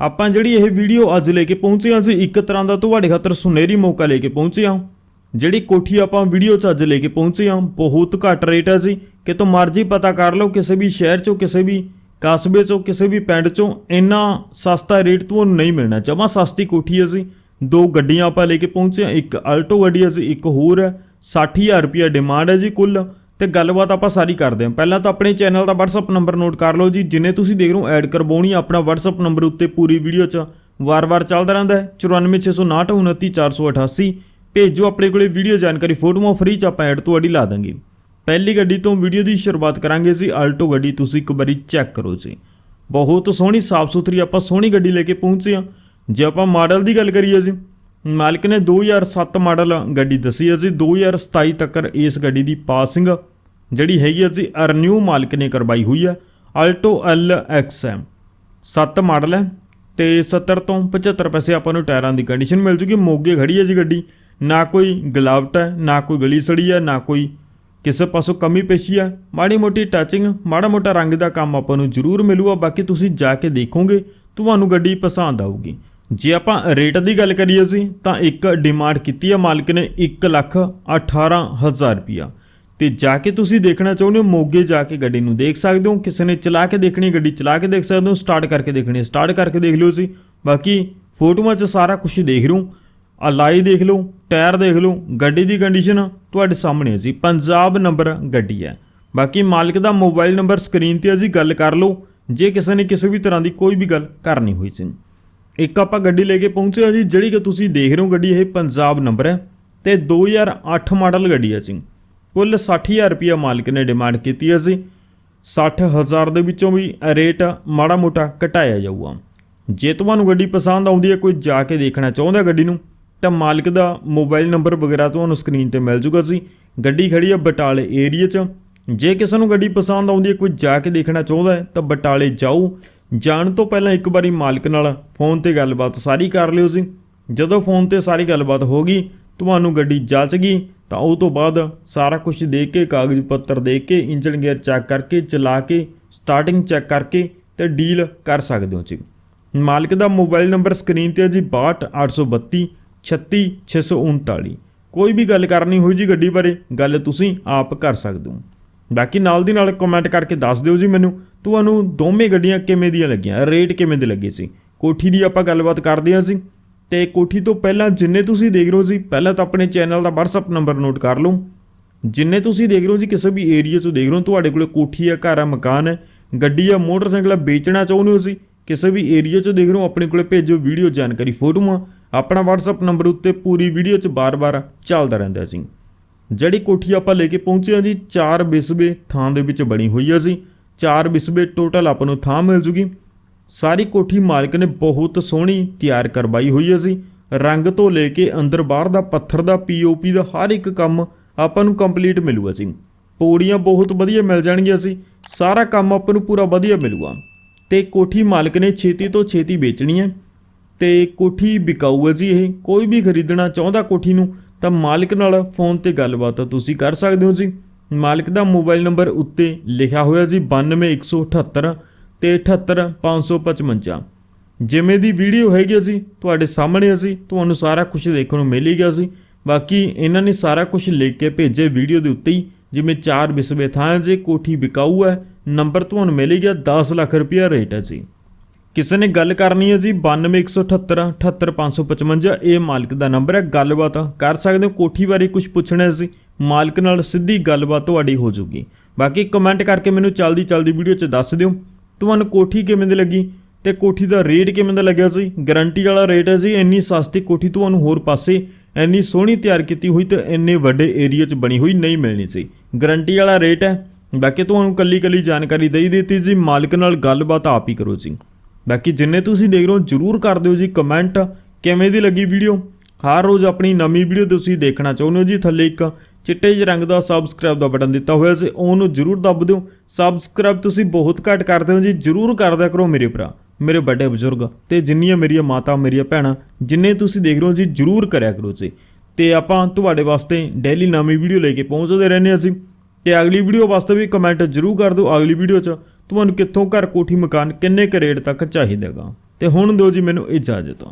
ਆਪਾਂ ਜਿਹੜੀ ਇਹ ਵੀਡੀਓ ਅੱਜ ਲੈ ਕੇ ਪਹੁੰਚੇ ਹਾਂ ਜੀ ਇੱਕ ਤਰ੍ਹਾਂ ਦਾ ਤੁਹਾਡੇ ਖਾਤਰ ਸੁਨਹਿਰੀ ਮੌਕਾ ਲੈ ਕੇ ਪਹੁੰਚੇ ਹਾਂ। ਜਿਹੜੀ ਕੋਠੀ ਆਪਾਂ ਵੀਡੀਓ 'ਚ ਅੱਜ ਲੈ ਕੇ ਪਹੁੰਚੇ ਹਾਂ, ਬਹੁਤ ਘੱਟ ਰੇਟ ਹੈ ਜੀ। ਕਿਤੋਂ ਮਰਜ਼ੀ ਪਤਾ ਕਰ ਲਓ, ਕਿਸੇ ਵੀ ਸ਼ਹਿਰ 'ਚੋਂ, ਕਿਸੇ ਵੀ ਕਸਬੇ 'ਚੋਂ, ਕਿਸੇ ਵੀ ਪਿੰਡ 'ਚੋਂ ਇੰਨਾ ਸਸਤਾ ਰੇਟ ਤੁਹਾਨੂੰ ਨਹੀਂ ਮਿਲਣਾ। ਜਮਾ ਸਸਤੀ ਕੋਠੀ ਹੈ ਜੀ। ਦੋ ਗੱਡੀਆਂ ਆਪਾਂ ਲੈ ਕੇ ਪਹੁੰਚੇ ਹਾਂ, ਇੱਕ ਆਲਟੋ ਗੱਡੀ ਹੈ ਜੀ, ਇੱਕ ਹੋਰ ਹੈ। 60000 ਰੁਪਿਆ ਡਿਮਾਂਡ ਹੈ ਜੀ ਕੁੱਲ। ਤੇ ਗੱਲਬਾਤ ਆਪਾਂ ਸਾਰੀ ਕਰਦੇ ਹਾਂ। ਪਹਿਲਾਂ ਤਾਂ ਆਪਣੇ ਚੈਨਲ ਦਾ WhatsApp ਨੰਬਰ ਨੋਟ ਕਰ ਲਓ ਜੀ, ਜਿੰਨੇ ਤੁਸੀਂ ਦੇਖ ਰਹੇ ਹੋ ਐਡ ਕਰਵਾਉਣੀ ਆਪਣਾ WhatsApp ਨੰਬਰ ਉੱਤੇ ਪੂਰੀ ਵੀਡੀਓ 'ਚ। ਵਾਰ-ਵਾਰ ਚੱਲਦਾ ਰਹਿੰਦਾ ਹੈ 9469299488 ਭੇਜੋ ਆਪਣੇ ਕੋਲੇ ਵੀਡੀਓ ਜਾਣਕਾਰੀ, ਫੋਟੋਆਂ ਫ੍ਰੀ 'ਚ ਆਪਾਂ ਐਡ ਤੁਹਾਡੀ ਲਾ ਦਾਂਗੇ। ਪਹਿਲੀ ਗੱਡੀ ਤੋਂ ਵੀਡੀਓ ਦੀ ਸ਼ੁਰੂਆਤ ਕਰਾਂਗੇ ਜੀ ਆਲਟੋ ਗੱਡੀ ਤੁਸੀਂ ਇੱਕ ਵਾਰੀ ਚੈੱਕ ਕਰੋ ਜੀ। ਬਹੁਤ ਸੋਹਣੀ ਸਾਫ਼ ਸੁਥਰੀ ਆਪਾਂ ਸੋਹਣੀ ਗੱਡੀ ਲੈ ਕੇ ਪਹੁੰਚੇ ਹਾਂ। ਜੇ ਆਪਾਂ ਮਾਡਲ ਦੀ ਗੱਲ ਕਰੀਏ ਜੀ ਮਾਲਕ ਨੇ 2007 ਮਾਡਲ ਗੱਡੀ ਦੱਸੀ ਹੈ ਜੀ। 2027 ਤੱਕ ਇਸ ਗੱਡੀ ਦੀ ਪਾਸਿੰਗ ਜਿਹੜੀ ਹੈਗੀ ਹੈ ਜੀ, ਅਰਨਿਊ ਮਾਲਕ ਨੇ ਕਰਵਾਈ ਹੋਈ ਹੈ Alto L X M. 7 model ਹੈ ਤੇ 70 ਤੋਂ 75 ਪੈਸੇ ਆਪਾਂ ਨੂੰ ਟਾਇਰਾਂ ਦੀ ਕੰਡੀਸ਼ਨ ਮਿਲ ਜੂਗੀ। ਮੋਗੇ ਖੜੀ ਹੈ ਜੀ ਗੱਡੀ। ਨਾ ਕੋਈ ਗਲਾਵਟ ਹੈ, ਨਾ ਕੋਈ ਗਲੀ ਸੜੀ ਹੈ, ਨਾ ਕੋਈ ਕਿਸੇ ਪਾਸੋਂ ਕਮੀ ਪੇਸ਼ੀ ਹੈ। ਮਾੜੀ ਮੋਟੀ ਟੱਚਿੰਗ ਮਾੜਾ ਮੋਟਾ ਰੰਗ ਦਾ ਕੰਮ ਆਪਾਂ ਨੂੰ ਜ਼ਰੂਰ ਮਿਲੂਗਾ। ਬਾਕੀ ਤੁਸੀਂ ਜਾ ਕੇ ਦੇਖੋਗੇ, ਤੁਹਾਨੂੰ ਗੱਡੀ ਪਸੰਦ ਆਊਗੀ। ਜੇ ਆਪਾਂ ਰੇਟ ਦੀ ਗੱਲ ਕਰੀਏ ਜੀ ਤਾਂ ਇੱਕ ਡਿਮਾਂਡ ਕੀਤੀ ਹੈ ਮਾਲਕ ਨੇ 1 ਲੱਖ 18000 ਰੁਪਿਆ ਤੇ ਜਾ ਕੇ ਤੁਸੀਂ ਦੇਖਣਾ ਚਾਹੁੰਦੇ ਹੋ, ਮੋਗੇ ਜਾ ਕੇ ਗੱਡੀ ਨੂੰ ਦੇਖ ਸਕਦੇ ਹੋ, ਕਿਸੇ ਨੇ ਚਲਾ ਕੇ ਦੇਖਣੀ ਗੱਡੀ, ਚਲਾ ਕੇ ਦੇਖ ਸਕਦੇ ਹੋ ਸਟਾਰਟ ਕਰਕੇ ਦੇਖਣੀ ਸਟਾਰਟ ਕਰਕੇ ਦੇਖ ਲਿਓ ਸੀ ਬਾਕੀ ਫੋਟੋਆਂ 'ਚ ਸਾਰਾ ਕੁਝ ਦੇਖ ਰਹੇ ਅਲਾਈ ਦੇਖ ਲਓ, ਟਾਇਰ ਦੇਖ ਲਓ, ਗੱਡੀ ਦੀ ਕੰਡੀਸ਼ਨ ਤੁਹਾਡੇ ਸਾਹਮਣੇ ਹੈ ਜੀ, ਪੰਜਾਬ ਨੰਬਰ ਗੱਡੀ ਹੈ। ਬਾਕੀ ਮਾਲਕ ਦਾ ਮੋਬਾਈਲ ਨੰਬਰ ਸਕਰੀਨ ਤੇ ਹੈ ਜੀ ਗੱਲ ਕਰ ਲਓ, ਜੇ ਕਿਸੇ ਨੇ ਕਿਸੇ ਵੀ ਤਰ੍ਹਾਂ ਦੀ ਕੋਈ ਵੀ ਗੱਲ ਕਰਨੀ ਹੋਈ ਸੀ। ਇੱਕ ਆਪਾਂ ਗੱਡੀ ਲੈ ਕੇ ਪਹੁੰਚੇ ਹਾਂ ਜੀ, ਜਿਹੜੀ ਕਿ ਤੁਸੀਂ ਦੇਖ ਰਹੇ ਹੋ ਗੱਡੀ, ਇਹ ਪੰਜਾਬ ਨੰਬਰ ਹੈ। ਤੇ 2008 ਮਾਡਲ ਗੱਡੀ ਹੈ ਜੀ। ਕੁੱਲ 60000 ਰੁਪਇਆ ਮਾਲਕ ਨੇ ਡਿਮਾਂਡ ਕੀਤੀ ਹੈ ਜੀ। 60000 ਦੇ ਵਿੱਚੋਂ ਵੀ ਰੇਟ ਮਾੜਾ ਮੋਟਾ ਘਟਾਇਆ ਜਾਊਗਾ। ਜੇ ਤੁਹਾਨੂੰ ਗੱਡੀ ਪਸੰਦ ਆਉਂਦੀ ਹੈ, ਕੋਈ ਜਾ ਕੇ ਦੇਖਣਾ ਚਾਹੁੰਦਾ ਗੱਡੀ ਨੂੰ, ਤਾਂ ਮਾਲਕ ਦਾ ਮੋਬਾਈਲ ਨੰਬਰ ਵਗੈਰਾ ਤੁਹਾਨੂੰ ਸਕਰੀਨ ਤੇ ਮਿਲ ਜੂਗਾ ਜੀ। ਗੱਡੀ ਖੜੀ ਹੈ ਬਟਾਲੇ ਏਰੀਆ 'ਚ। ਜੇ ਕਿਸੇ ਨੂੰ ਗੱਡੀ ਪਸੰਦ ਆਉਂਦੀ ਹੈ, ਕੋਈ ਜਾ ਕੇ ਦੇਖਣਾ ਚਾਹੁੰਦਾ ਹੈ, ਤਾਂ ਬਟਾਲੇ ਜਾਓ। ਜਾਣ ਤੋਂ ਪਹਿਲਾਂ ਇੱਕ ਵਾਰੀ ਮਾਲਕ ਨਾਲ ਫੋਨ ਤੇ ਗੱਲਬਾਤ ਸਾਰੀ ਕਰ ਲਿਓ ਜੀ। ਜਦੋਂ ਫੋਨ ਤੇ ਸਾਰੀ ਗੱਲਬਾਤ ਹੋ ਗਈ, ਤੁਹਾਨੂੰ ਗੱਡੀ ਜੱਚ ਗਈ, ਤਾਂ ਉਹ ਤੋਂ ਬਾਅਦ ਸਾਰਾ ਕੁਝ ਦੇ ਕੇ, ਕਾਗਜ਼ ਪੱਤਰ ਦੇ ਕੇ ਇੰਜਨ ਗੇਅਰ ਚੈੱਕ ਕਰਕੇ, ਚਲਾ ਕੇ ਸਟਾਰਟਿੰਗ ਚੈੱਕ ਕਰਕੇ ਤੇ ਡੀਲ ਕਰ ਸਕਦੇ ਹੋ ਜੀ। ਮਾਲਕ ਦਾ ਮੋਬਾਈਲ ਨੰਬਰ ਸਕਰੀਨ ਤੇ ਹੈ ਜੀ 62832 36639 ਕੋਈ ਵੀ ਗੱਲ ਕਰਨੀ ਹੋਈ ਜੀ ਗੱਡੀ ਬਾਰੇ, ਗੱਲ ਤੁਸੀਂ ਆਪ ਕਰ ਸਕਦੇ ਹੋ। ਬਾਕੀ ਨਾਲ ਦੀ ਨਾਲ ਕਮੈਂਟ ਕਰਕੇ ਦੱਸ ਦਿਓ ਜੀ ਮੈਨੂੰ, ਤੁਹਾਨੂੰ ਦੋਵੇਂ ਗੱਡੀਆਂ ਕਿਵੇਂ ਦੀਆਂ ਲੱਗੀਆਂ ਰੇਟ ਕਿਵੇਂ ਦੇ ਲੱਗੇ ਸੀ? ਕੋਠੀ ਦੀ ਆਪਾਂ ਗੱਲਬਾਤ ਕਰਦੇ ਹਾਂ ਜੀ। ਤੇ ਕੋਠੀ ਤੋਂ ਪਹਿਲਾਂ ਜਿੰਨੇ ਤੁਸੀਂ ਦੇਖ ਰਹੇ ਹੋ ਜੀ, ਪਹਿਲਾਂ ਤਾਂ ਆਪਣੇ ਚੈਨਲ ਦਾ WhatsApp ਨੰਬਰ ਨੋਟ ਕਰ ਲਓ। ਜਿੰਨੇ ਤੁਸੀਂ ਦੇਖ ਰਹੇ ਹੋ ਜੀ, ਕਿਸੇ ਵੀ ਏਰੀਆ 'ਚੋਂ ਦੇਖ ਰਹੇ ਹੋ, ਤੁਹਾਡੇ ਕੋਲੇ ਕੋਠੀ ਆ, ਘਰ ਆ, ਮਕਾਨ ਹੈ ਗੱਡੀ ਆ, ਮੋਟਰਸਾਈਕਲ ਆ, ਵੇਚਣਾ ਚਾਹੁੰਦੇ ਹੋ ਸੀ ਕਿਸੇ ਵੀ ਏਰੀਆ 'ਚ ਦੇਖ ਰਹੇ ਹੋ, ਆਪਣੇ ਕੋਲੇ ਭੇਜੋ ਵੀਡੀਓ ਜਾਣਕਾਰੀ ਫੋਟੋਆਂ। ਆਪਣਾ WhatsApp ਨੰਬਰ ਉੱਤੇ ਪੂਰੀ ਵੀਡੀਓ 'ਚ ਬਾਰ-ਬਾਰ ਚੱਲਦਾ ਰਹਿੰਦਾ ਸੀ ਜਿਹੜੀ ਕੋਠੀ ਆਪਾਂ ਲੈ ਕੇ ਪਹੁੰਚੇ ਹਾਂ ਜੀ, ਚਾਰ ਬਿਸਬੇ ਥਾਂ ਦੇ ਵਿੱਚ ਬਣੀ ਹੋਈ ਹੈ ਜੀ। ਚਾਰ ਬਿਸਬੇ ਟੋਟਲ ਆਪਾਂ ਨੂੰ ਥਾਂ ਮਿਲ ਜੂਗੀ। ਸਾਰੀ ਕੋਠੀ ਮਾਲਕ ਨੇ ਬਹੁਤ ਸੋਹਣੀ ਤਿਆਰ ਕਰਵਾਈ ਹੋਈ ਹੈ ਜੀ। ਰੰਗ ਤੋਂ ਲੈ ਕੇ ਅੰਦਰ ਬਾਹਰ ਦਾ ਪੱਥਰ ਦਾ ਪੀਓਪੀ ਦਾ ਹਰ ਇੱਕ ਕੰਮ ਆਪਾਂ ਨੂੰ ਕੰਪਲੀਟ ਮਿਲੂਗਾ ਜੀ। ਪੌੜੀਆਂ ਬਹੁਤ ਵਧੀਆ ਮਿਲ ਜਾਣਗੀਆਂ ਜੀ। ਸਾਰਾ ਕੰਮ ਆਪਾਂ ਨੂੰ ਪੂਰਾ ਵਧੀਆ ਮਿਲੂਗਾ। ਤੇ ਕੋਠੀ ਮਾਲਕ ਨੇ ਛੇਤੀ ਤੋਂ ਛੇਤੀ ਵੇਚਣੀ ਹੈ। ਤੇ ਕੋਠੀ ਵਿਕਾਊ ਹੈ ਜੀ ਇਹ। ਕੋਈ ਵੀ ਖਰੀਦਣਾ ਚਾਹੁੰਦਾ ਕੋਠੀ ਨੂੰ ਤਾਂ ਮਾਲਕ ਨਾਲ ਫੋਨ ਤੇ ਗੱਲਬਾਤ ਤੁਸੀਂ ਕਰ ਸਕਦੇ ਹੋ ਜੀ। ਮਾਲਕ ਦਾ ਮੋਬਾਈਲ ਨੰਬਰ ਉੱਤੇ ਲਿਖਿਆ ਹੋਇਆ ਜੀ 92178 ਤੇ 78555 ਜਿਵੇਂ ਦੀ ਵੀਡੀਓ ਹੈਗੀ ਆ ਜੀ, ਤੁਹਾਡੇ ਸਾਹਮਣੇ ਅਸੀਂ ਤੁਹਾਨੂੰ ਸਾਰਾ ਕੁਝ ਦੇਖਣ ਨੂੰ ਮਿਲ ਹੀ ਗਿਆ ਸੀ ਬਾਕੀ ਇਹਨਾਂ ਨੇ ਸਾਰਾ ਕੁਝ ਲਿਖ ਕੇ ਭੇਜੇ ਵੀਡੀਓ ਦੇ ਉੱਤੇ ਹੀ, ਜਿਵੇਂ ਚਾਰ ਵਿਸਵੇ ਥਾਂ ਹੈ ਜੀ, ਕੋਠੀ ਵਿਕਾਊ ਹੈ, ਨੰਬਰ ਤੁਹਾਨੂੰ ਮਿਲ ਹੀ ਗਿਆ 10 ਲੱਖ ਰੁਪਇਆ ਰੇਟ ਹੈ ਜੀ। ਕਿਸੇ ਨੇ ਗੱਲ ਕਰਨੀ ਹੈ ਜੀ 92178 78555 ਇਹ ਮਾਲਕ ਦਾ ਨੰਬਰ ਹੈ, ਗੱਲਬਾਤ ਕਰ ਸਕਦੇ ਹੋ, ਕੋਠੀ ਬਾਰੇ ਕੁਝ ਪੁੱਛਣਾ ਸੀ ਮਾਲਕ ਨਾਲ ਸਿੱਧੀ ਗੱਲਬਾਤ ਤੁਹਾਡੀ ਹੋ ਜਾਊਗੀ। ਬਾਕੀ ਕਮੈਂਟ ਕਰਕੇ ਮੈਨੂੰ ਚਲਦੀ ਚਲਦੀ ਵੀਡੀਓ 'ਚ ਦੱਸ ਦਿਓ, ਤੁਹਾਨੂੰ ਕੋਠੀ ਕਿਵੇਂ ਦੀ ਲੱਗੀ ਤੇ ਕੋਠੀ ਦਾ ਰੇਟ ਕਿਵੇਂ ਦਾ ਲੱਗਿਆ ਸੀ ਗਾਰੰਟੀ ਵਾਲਾ ਰੇਟ ਹੈ ਜੀ, ਇੰਨੀ ਸਸਤੀ ਕੋਠੀ ਤੁਹਾਨੂੰ ਹੋਰ ਪਾਸੇ ਇੰਨੀ ਸੋਹਣੀ ਤਿਆਰ ਕੀਤੀ ਹੋਈ ਤੇ ਇੰਨੇ ਵੱਡੇ ਏਰੀਆ 'ਚ ਬਣੀ ਹੋਈ ਨਹੀਂ ਮਿਲਣੀ ਸੀ। ਗਾਰੰਟੀ ਵਾਲਾ ਰੇਟ ਹੈ, ਬਾਕੀ ਤੁਹਾਨੂੰ ਕੱਲੀ ਕੱਲੀ ਜਾਣਕਾਰੀ ਦੇਈ ਦਿੱਤੀ ਜੀ, ਮਾਲਕ ਨਾਲ ਗੱਲਬਾਤ ਆਪ ਹੀ ਕਰੋ ਜੀ। ਬਾਕੀ ਜਿੰਨੇ ਤੁਸੀਂ ਦੇਖ ਰਹੇ ਹੋ, ਜਰੂਰ ਕਰ ਦਿਓ ਜੀ ਕਮੈਂਟ ਕਿਵੇਂ ਦੀ ਲੱਗੀ ਵੀਡੀਓ ਹਰ ਰੋਜ਼ ਆਪਣੀ ਨਵੀਂ ਵੀਡੀਓ ਤੁਸੀਂ ਦੇਖਣਾ ਚਾਹੁੰਦੇ ਹੋ ਜੀ। ਥੱਲੇ ਇੱਕ ਚਿੱਟੇ ਜਿਹੇ ਰੰਗ ਦਾ ਸਬਸਕ੍ਰਾਈਬ ਦਾ ਬਟਨ ਦਿੱਤਾ ਹੋਇਆ ਸੀ, ਉਹਨੂੰ ਜਰੂਰ ਦੱਬ ਦਿਓ। ਸਬਸਕ੍ਰਾਈਬ ਤੁਸੀਂ ਬਹੁਤ ਘੱਟ ਕਰਦੇ ਹੋ ਜੀ, ਜਰੂਰ ਕਰਦਿਆ ਕਰੋ ਮੇਰੇ ਭਰਾ, ਮੇਰੇ ਵੱਡੇ ਬਜ਼ੁਰਗ ਤੇ ਜਿੰਨੀਆਂ ਮੇਰੀਆਂ ਮਾਤਾ, ਮੇਰੀਆਂ ਭੈਣਾਂ, ਜਿੰਨੇ ਤੁਸੀਂ ਦੇਖ ਰਹੇ ਹੋ ਜੀ, ਜਰੂਰ ਕਰਿਆ ਕਰੋ ਜੀ। ਤੇ ਆਪਾਂ ਤੁਹਾਡੇ ਵਾਸਤੇ ਡੇਲੀ ਨਵੀਂ ਵੀਡੀਓ ਲੈ ਕੇ ਪਹੁੰਚਦੇ ਰਹਿੰਦੇ ਹਾਂ ਜੀ। ਤੇ ਅਗਲੀ ਵੀਡੀਓ ਵਾਸਤੇ ਵੀ ਕਮੈਂਟ ਜਰੂਰ ਕਰ ਦਿਓ। ਅਗਲੀ ਵੀਡੀਓ 'ਚ ਤੁਹਾਨੂੰ ਕਿੱਥੋਂ ਘਰ ਕੋਠੀ ਮਕਾਨ ਕਿੰਨੇ ਕੁ ਰੇਟ ਤੱਕ ਚਾਹੀਦਾਗਾ? ਤੇ ਹੁਣ ਦਿਓ ਜੀ ਮੈਨੂੰ ਇਜਾਜ਼ਤ।